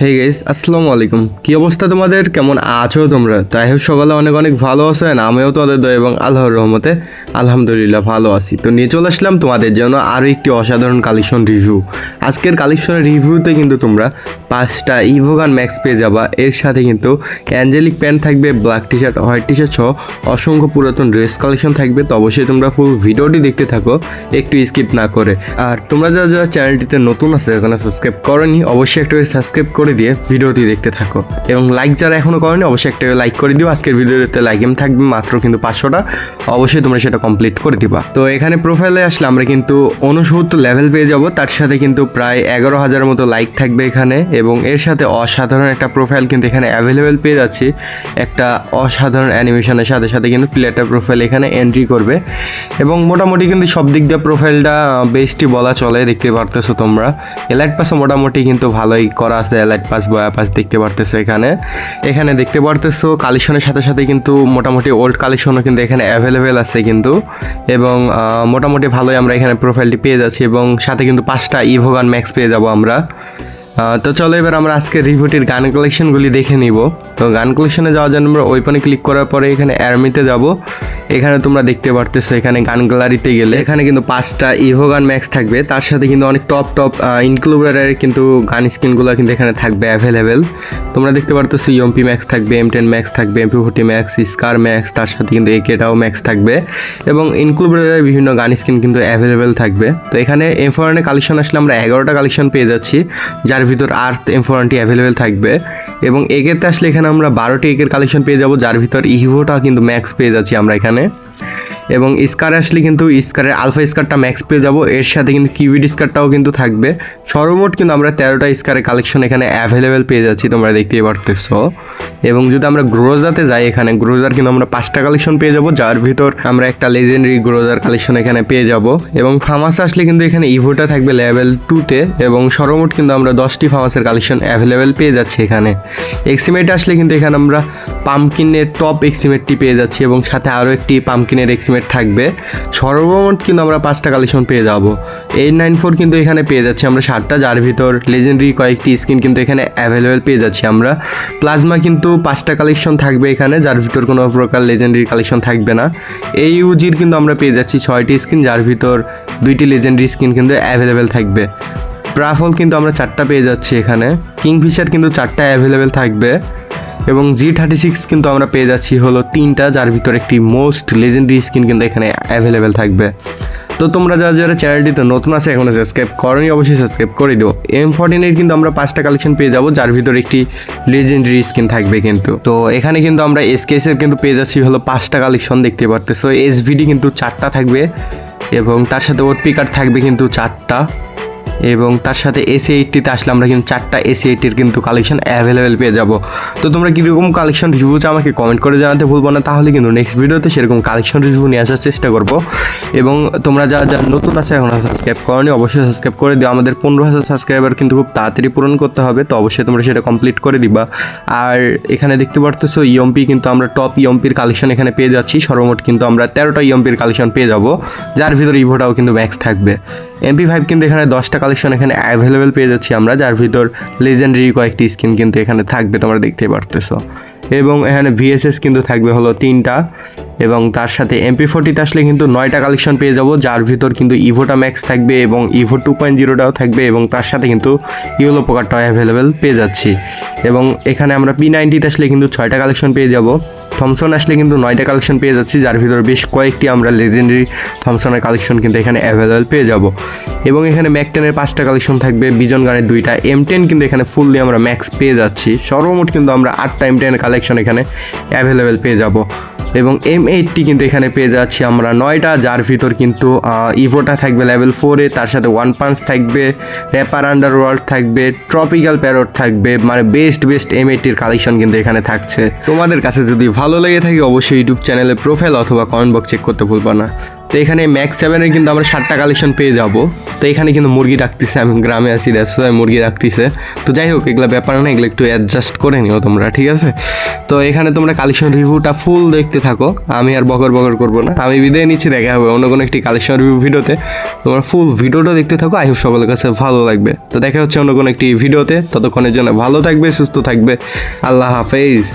Hey guys আসসালামু আলাইকুম। কি অবস্থা তোমাদের? কেমন আছো তোমরা? তাই হোক, সকালে অনেক অনেক ভালো আছো আছেন আমিও তোমাদের দয় এবং আল্লাহর রহমতে আলহামদুলিল্লাহ ভালো আছি। তো নিয়ে চলে আসলাম তোমাদের জন্য আরও একটি অসাধারণ কালেকশন রিভিউ আজকের কালেকশনের রিভিউতে কিন্তু তোমরা পাঁচটা ইভোগান ম্যাক্স পেয়ে যাবা। এর সাথে কিন্তু অ্যাঞ্জেলিক প্যান্ট থাকবে black T shirt white T shirt সহ অসংখ্য পুরাতন ড্রেস কালেকশন থাকবে। তো অবশ্যই তোমরা ফুল ভিডিওটি দেখতে থাকো, একটু স্কিপ না করে। আর তোমরা যারা যারা চ্যানেলটিতে নতুন আছে, এখানে সাবস্ক্রাইব করনি, অবশ্যই একটু সাবস্ক্রাইব করে দিয়ে ভিডিওটি দেখতে থাকো। এবং লাইক যারা এখনও করেনি, অবশ্যই একটা লাইক করে দিও। আজকের ভিডিওতে লাইক এম থাকবে মাত্র কিন্তু পাঁচশোটা। অবশ্যই তোমরা সেটা কমপ্লিট করে দিবা। তো এখানে প্রোফাইলে আসলে আমরা কিন্তু উনসত্তর লেভেল পেয়ে যাব। তার সাথে কিন্তু প্রায় এগারো হাজার মতো লাইক থাকবে এখানে। এবং এর সাথে অসাধারণ একটা প্রোফাইল কিন্তু এখানে অ্যাভেলেবেল পেয়ে যাচ্ছি। একটা অসাধারণ অ্যানিমেশনের সাথে সাথে কিন্তু প্লেয়ারটার প্রোফাইল এখানে এন্ট্রি করবে। এবং মোটামুটি কিন্তু সব দিক দিয়ে প্রোফাইলটা বেস্টই বলা চলে, দেখতে পারতেছো তোমরা। এলাইট পাসও মোটামুটি কিন্তু ভালোই করা আছে এলাইট পাস বয়া পাস দেখতে পারতেছো এখানে। এখানে দেখতে পারতেছো কালেকশনের সাথে সাথে কিন্তু মোটামুটি ওল্ড কালেকশনও কিন্তু এখানে অ্যাভেলেবেল আছে কিন্তু। এবং মোটামুটি ভালোই আমরা এখানে প্রোফাইলটি পেয়ে যাচ্ছি এবং সাথে কিন্তু পাঁচটা ইভোগান ম্যাক্স পেয়ে যাব আমরা। তো চলো এবার আমরা আজকে রিভিউটির গান কালেকশনগুলি দেখে নিব। তো গান কালেকশনে যাওয়ার জন্য আমরা ওইপানে ক্লিক করার পরে এখানে অ্যারমিতে যাব। এখানে তোমরা দেখতে পারতেছো এখানে গান গ্যালারিতে গেলে। এখানে কিন্তু পাঁচটা ইভো গান ম্যাক্স থাকবে। তার সাথে কিন্তু অনেক টপ টপ ইনক্লুডারের কিন্তু গান স্ক্রিনগুলো কিন্তু এখানে থাকবে অ্যাভেলেবেল তোমরা দেখতে পারতেছো ইএমপি ম্যাক্স থাকবে এম টেন ম্যাক্স থাকবে MP forty max scar max তার সাথে কিন্তু একেটাও ম্যাক্স থাকবে। এবং ইনক্লুডারের বিভিন্ন গান স্ক্রিন কিন্তু অ্যাভেলেবেল থাকবে। তো এখানে এম ফোরানের কালেকশন আসলে আমরা এগারোটা কালেকশন পেয়ে যাচ্ছি। যার ভিতর আর্থ এম ফোরানটি অ্যাভেলেবেল থাকবে। এবং এগেতে আসলে এখানে আমরা বারোটি এগের কালেকশন পেয়ে যাব, যার ভিতর ইভোটা কিন্তু ম্যাক্স পেয়ে যাচ্ছি আমরা এখানে। এবং স্কার আসলে কিন্তু স্কারের আলফা স্কারটা ম্যাক্স পেয়ে যাব। এর সাথে কিন্তু কিউইড স্কারটাও কিন্তু থাকবে। সর্বমোট কিন্তু আমরা তেরোটা স্কারের কালেকশন এখানে অ্যাভেলেবেল পেয়ে যাচ্ছি, তোমরা দেখতেই পারতেছো। এবং যদি আমরা গ্রোজাতে যাই এখানে গ্রোজার কিন্তু আমরা পাঁচটা কালেকশন পেয়ে যাব, যার ভিতর আমরা একটা লেজেন্ডারি গ্রোজার কালেকশন এখানে পেয়ে যাব। এবং ফার্মাস আসলে কিন্তু এখানে ইভোটা থাকবে লেভেল টুতে এবং সর্বমোট কিন্তু আমরা দশটি ফার্মাসের কালেকশন অ্যাভেলেবেল পেয়ে যাচ্ছি এখানে। এক্সিমেট আসলে কিন্তু এখানে আমরা পামকিনের টপ এক্সিমেটটি পেয়ে যাচ্ছি, এবং সাথে আরও একটি পামকিনের এক্সিমেট থাকবে। সর্বমোট কিন্তু আমরা পাঁচটা কালেকশন পেয়ে যাব। এইট নাইন ফোর কিন্তু এখানে পেয়ে যাচ্ছি আমরা সাতটা, যার ভিতর লেজেন্ডারি কয়েকটি স্কিন কিন্তু এখানে অ্যাভেলেবেল পেয়ে যাচ্ছি আমরা। প্লাজমা কিন্তু পাঁচটা কালেকশন থাকবে এখানে, যার ভিতর কোনো প্রকার লেজেন্ডারি কালেকশন থাকবে না। এই ইউজির কিন্তু আমরা পেয়ে যাচ্ছি ছয়টি স্কিন যার ভিতর দুইটি লেজেন্ডারি স্কিন কিন্তু অ্যাভেলেবেল থাকবে। প্রাফল কিন্তু আমরা চারটা পেয়ে যাচ্ছি এখানে। কিংফিশার কিন্তু চারটা অ্যাভেলেবেল থাকবে। এবং জি থার্টি সিক্স কিন্তু আমরা পেয়ে যাচ্ছি হলো তিনটা, যার ভিতর একটি মোস্ট লেজেন্ডারি স্কিন কিন্তু এখানে অ্যাভেলেবেল থাকবে। তো তোমরা যারা যারা চ্যানেলটিতে নতুন আছে, এখনও সাবস্ক্রাইব করনি, অবশ্যই সাবস্ক্রাইব করে দিও। এম ফর্টিন এইট কিন্তু আমরা পাঁচটা কালেকশন পেয়ে যাব, যার ভিতর একটি লেজেন্ডারি স্কিন থাকবে কিন্তু। তো এখানে কিন্তু আমরা এসকেএসের কিন্তু পেয়ে যাচ্ছি হলো পাঁচটা কালেকশন দেখতে পারতেছো। এসভিডি কিন্তু চারটা থাকবে এবং তার সাথে ওর পিকার থাকবে কিন্তু চারটা। এবং তার সাথে এসি এইটটিতে আসলে আমরা কিন্তু চারটা এসি এইটির কিন্তু কালেকশন অ্যাভেলেবেল পেয়ে যাব। তো তোমরা কীরকম কালেকশন রিভিউ চাও আমাকে কমেন্ট করে জানাতে ভুলবো না, তাহলে কিন্তু নেক্সট ভিডিওতে সেরকম কালেকশন রিভিউ নিয়ে আসার চেষ্টা করব। এবং তোমরা যা যা নতুন আছে এখন সাবস্ক্রাইব করনি, অবশ্যই সাবস্ক্রাইব করে দিও। আমাদের পনেরো হাজার সাবস্ক্রাইবার কিন্তু খুব তাড়াতাড়ি পূরণ করতে হবে, তো অবশ্যই তোমরা সেটা কমপ্লিট করে দিবা। আর এখানে দেখতে পারতেছো ইএমপি কিন্তু আমরা টপ ইএমপির কালেকশন এখানে পেয়ে যাচ্ছি। সর্বমোট কিন্তু আমরা তেরোটা ইএমপির কালেকশন পেয়ে যাব, যার ভিতরে ইভোটাও কিন্তু ম্যাক্স থাকবে। এমপি ফাইভ কিন্তু এখানে দশটা কালেকশন এখানে অ্যাভেলেবেল পেয়ে যাচ্ছি আমরা, যার ভিতর লেজেন্ডারি কয়েকটি স্কিন কিন্তু এখানে থাকবে, তোমরা দেখতে পারতেছো। এবং এখানে ভিএসএস কিন্তু থাকবে হলো তিনটা, এবং তার সাথে এমপি ফোর্টিতে আসলে কিন্তু নয়টা কালেকশন পেয়ে যাব, যার ভিতর কিন্তু ইভোটা ম্যাক্স থাকবে এবং ইভো টু পয়েন্ট জিরোটাও থাকবে, এবং তার সাথে কিন্তু ইউলো পোকারটাও অ্যাভেলেবেল পেয়ে যাচ্ছি। এবং এখানে আমরা পি নাইনটিতে আসলে কিন্তু ছয়টা কালেকশন পেয়ে যাব। থমসন আসলে কিন্তু নয়টা কালেকশন পেয়ে যাচ্ছি, যার ভিতর বেশ কয়েকটি আমরা লেজেন্ডারি থমসনের কালেকশন কিন্তু এখানে অ্যাভেলেবেল পেয়ে যাব। এবং এখানে ম্যাক টেনের পাঁচটা কালেকশন থাকবে বিজন গানের দুইটা এম টেন কিন্তু এখানে ফুললি আমরা ম্যাক্স পেয়ে যাচ্ছি। সর্বমোট কিন্তু আমরা আটটা এম টেনের কালেকশন এখানে অ্যাভেলেবেল পেয়ে যাব। এবং এম এইটটি কিন্তু এখানে পেয়ে যাচ্ছি আমরা নয়টা, যার ভিতর কিন্তু ইভোটা থাকবে লেভেল ফোরে তার সাথে ওয়ান পাঞ্চ থাকবে র্যাপার আন্ডার ওয়ার্ল্ড থাকবে ট্রপিক্যাল প্যারট থাকবে মানে বেস্ট বেস্ট এম এইটটির কালেকশন কিন্তু এখানে থাকছে। তোমাদের কাছে যদি ভালো লেগে থাকে অবশ্যই ইউটিউব চ্যানেলে প্রোফাইল অথবা কমেন্ট বক্স চেক করতে ভুলবা না। তো এখানে ম্যাক্স সেভেনের কিন্তু আমরা ষাটটা কালেকশন পেয়ে যাব। তো এখানে কিন্তু মুরগি রাখতেছে আমি গ্রামে আছি দ্যাটস মুরগি রাখতেছে তো যাই হোক, এগুলো ব্যাপার না, এগুলো একটু অ্যাডজাস্ট করে নিও তোমরা, ঠিক আছে? তো এখানে তোমরা কালেকশন রিভিউটা ফুল দেখতে থাকো, আমি আর বকর বকর করব না। আমি বিদায় নিচ্ছি, দেখা হবে অন্য কোনো একটি কালেকশন রিভিউ ভিডিওতে। তোমরা ফুল ভিডিওটা দেখতে থাকো আই হোপ সকলের কাছে ভালো লাগবে। তো দেখা হচ্ছে অন্য কোনো একটি ভিডিওতে, ততক্ষণের জন্য ভালো থাকবে, সুস্থ থাকবে, আল্লাহ হাফেজ।